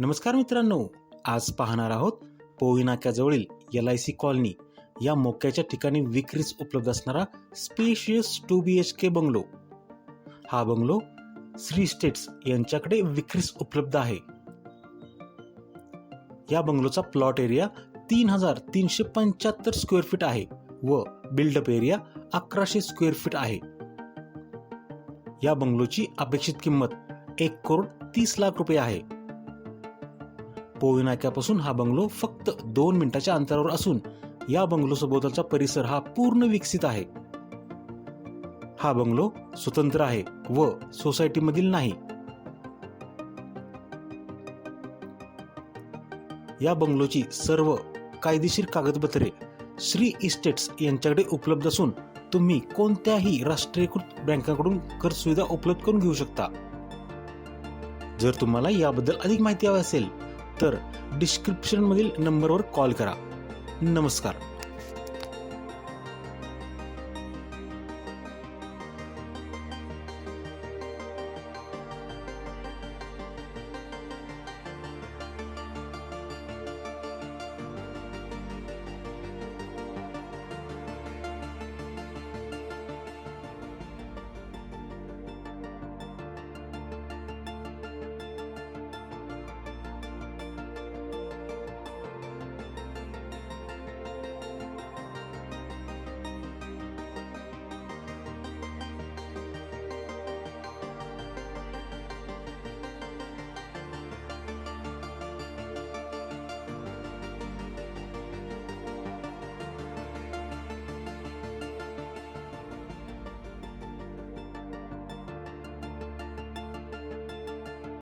नमस्कार मित्रांनो आज पाहणार आहोत पोवी नाक्याजवळील एल आय सी कॉलनी. या मोक्याच्या ठिकाणी विक्रीस उपलब्ध असणारा spacious two B H K bungalow. हा बंगलो श्री स्टेट्स यांच्याकडे विक्रीस उपलब्ध आहे. या बंगलोचा प्लॉट एरिया तीन हजार तीनशे पंच्याहत्तर स्क्वेअर फीट आहे व बिल्डअप एरिया अकराशे स्क्वेअर फीट आहे. या बंगलोची अपेक्षित किंमत एक करोड तीस लाख रुपये आहे. पोवी नाक्यापासून हा बंगलो फक्त दोन मिनिटाच्या अंतरावर असून या बंगलो सभोवतालचा परिसर हा पूर्ण विकसित आहे. हा बंगलो स्वतंत्र आहे व सोसायटीमधील नाही. या बंगलोची सर्व कायदेशीर कागदपत्रे श्री इस्टेट्स यांच्याकडे उपलब्ध असून तुम्ही कोणत्याही राष्ट्रीयकृत बँकांकडून कर सुविधा उपलब्ध करून घेऊ शकता. जर तुम्हाला याबद्दल अधिक माहिती हवी असेल तर डिस्क्रिप्शनमधील नंबरवर कॉल करा. नमस्कार.